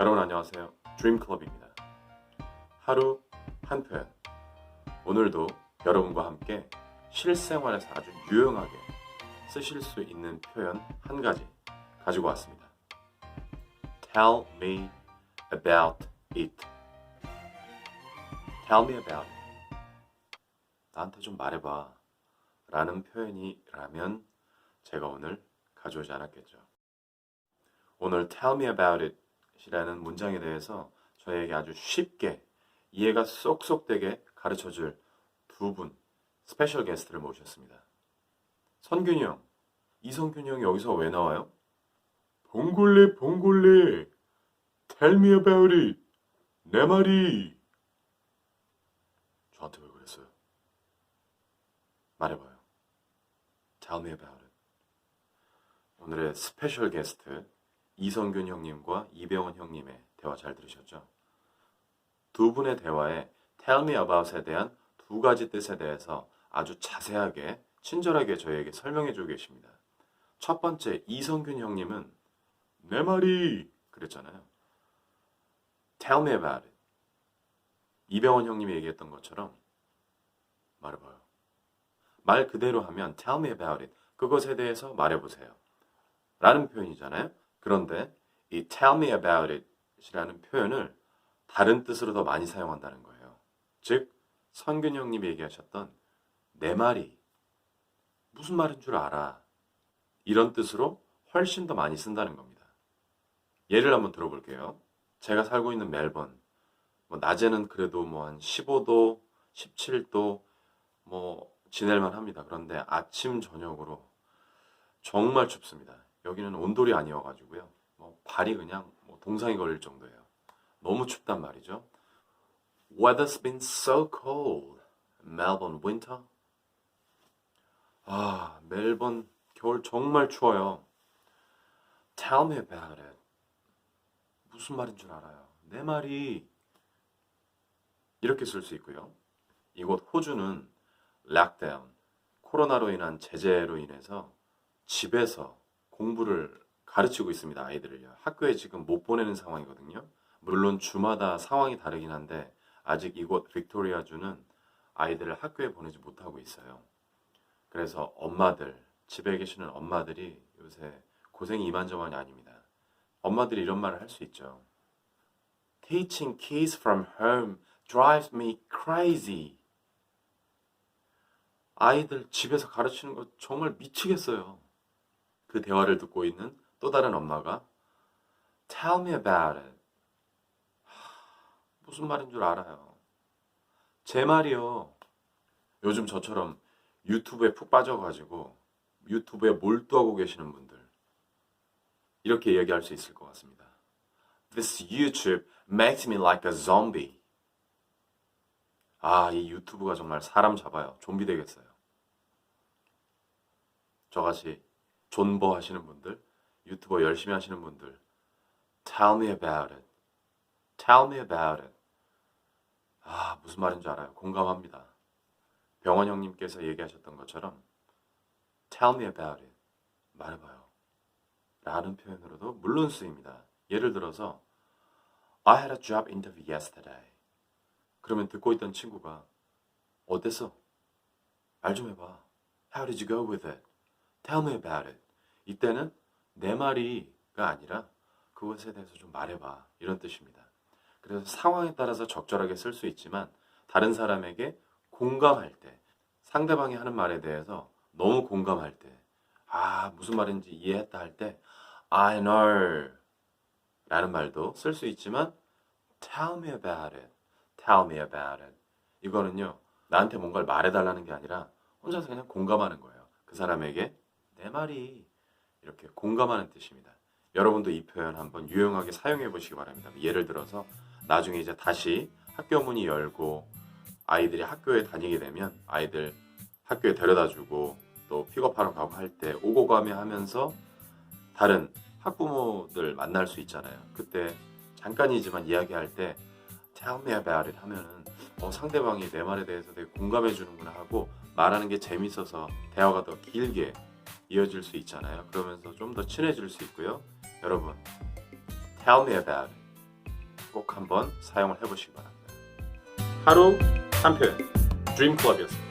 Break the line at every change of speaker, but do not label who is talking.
여러분 안녕하세요. 드림클럽입니다. 하루 한 표현. 오늘도 여러분과 함께 실생활에서 아주 유용하게 쓰실 수 있는 표현 한 가지 가지고 왔습니다. Tell me about it. Tell me about it. 나한테 좀 말해봐. 라는 표현이라면 제가 오늘 가져오지 않았겠죠. 오늘 tell me about it 이라는 문장에 대해서 저에게 아주 쉽게 이해가 쏙쏙 되게 가르쳐 줄 두 분 스페셜 게스트를 모셨습니다. 선균이 형, 이성균이 형이 여기서 왜 나와요? 봉골레 봉골레 tell me about it 내 말이 저한테 왜 그랬어요? 말해봐요. tell me about it 오늘의 스페셜 게스트 이성균 형님과 이병헌 형님의 대화 잘 들으셨죠? 두 분의 대화에 Tell me about에 대한 두 가지 뜻에 대해서 아주 자세하게 친절하게 저희에게 설명해 주고 계십니다. 첫 번째 이성균 형님은 내 말이 그랬잖아요. Tell me about it. 이병헌 형님이 얘기했던 것처럼 말해봐요. 말 그대로 하면 Tell me about it. 그것에 대해서 말해보세요. 라는 표현이잖아요. 그런데 이 tell me about it 이라는 표현을 다른 뜻으로 더 많이 사용한다는 거예요. 즉, 선균 형님이 얘기하셨던 내 말이 무슨 말인 줄 알아. 이런 뜻으로 훨씬 더 많이 쓴다는 겁니다. 예를 한번 들어볼게요. 제가 살고 있는 멜번. 뭐 낮에는 그래도 뭐 한 15도, 17도 뭐 지낼만 합니다. 그런데 아침 저녁으로 정말 춥습니다. 여기는 온돌이 아니어가지고요. 뭐 발이 그냥 뭐 동상이 걸릴 정도예요. 너무 춥단 말이죠. Weather's been so cold. Melbourne winter. 아, 멜번 겨울 정말 추워요. Tell me about it. 무슨 말인 줄 알아요? 내 말이 이렇게 쓸 수 있고요. 이곳 호주는 락다운, 코로나로 인한 제재로 인해서 집에서 공부를 가르치고 있습니다. 아이들을요. 학교에 지금 못 보내는 상황이거든요. 물론 주마다 상황이 다르긴 한데 아직 이곳 빅토리아 주는 아이들을 학교에 보내지 못하고 있어요. 그래서 엄마들, 집에 계시는 엄마들이 요새 고생이 이만저만이 아닙니다. 엄마들이 이런 말을 할 수 있죠. Teaching kids from home drives me crazy. 아이들 집에서 가르치는 거 정말 미치겠어요. 그 대화를 듣고 있는 또 다른 엄마가 Tell me about it. 하, 무슨 말인 줄 알아요. 제 말이요. 요즘 저처럼 유튜브에 푹 빠져가지고 유튜브에 몰두하고 계시는 분들 이렇게 이야기할 수 있을 것 같습니다. This YouTube makes me like a zombie. 아, 이 유튜브가 정말 사람 잡아요. 좀비 되겠어요. 저같이 존버 하시는 분들, 유튜버 열심히 하시는 분들, tell me about it. tell me about it. 아, 무슨 말인지 알아요. 공감합니다. 병원 형님께서 얘기하셨던 것처럼 tell me about it. 말해봐요. 라는 표현으로도 물론 쓰입니다. 예를 들어서 I had a job interview yesterday. 그러면 듣고 있던 친구가 어땠어? 말 좀 해봐. How did you go with it? Tell me about it. 이때는 내 말이가 아니라 그것에 대해서 좀 말해봐. 이런 뜻입니다. 그래서 상황에 따라서 적절하게 쓸 수 있지만 다른 사람에게 공감할 때 상대방이 하는 말에 대해서 너무 공감할 때 아, 무슨 말인지 이해했다 할 때 I know 라는 말도 쓸 수 있지만 tell me about it. tell me about it. 이거는요. 나한테 뭔가를 말해 달라는 게 아니라 혼자서 그냥 공감하는 거예요. 그 사람에게 내 말이 이렇게 공감하는 뜻입니다. 여러분도 이 표현 한번 유용하게 사용해 보시기 바랍니다. 예를 들어서 나중에 이제 다시 학교 문이 열고 아이들이 학교에 다니게 되면 아이들 학교에 데려다 주고 또 픽업하러 가고 할 때 오고 가며 하면서 다른 학부모들 만날 수 있잖아요. 그때 잠깐이지만 이야기할 때 tell me about it 하면은 어, 상대방이 내 말에 대해서 되게 공감해 주는구나 하고 말하는 게 재밌어서 대화가 더 길게 이어질 수 있잖아요. 그러면서 좀 더 친해질 수 있고요. 여러분, tell me about it. 꼭 한번 사용을 해보시기 바랍니다.
하루 한 표현 드림 클럽이었습니다.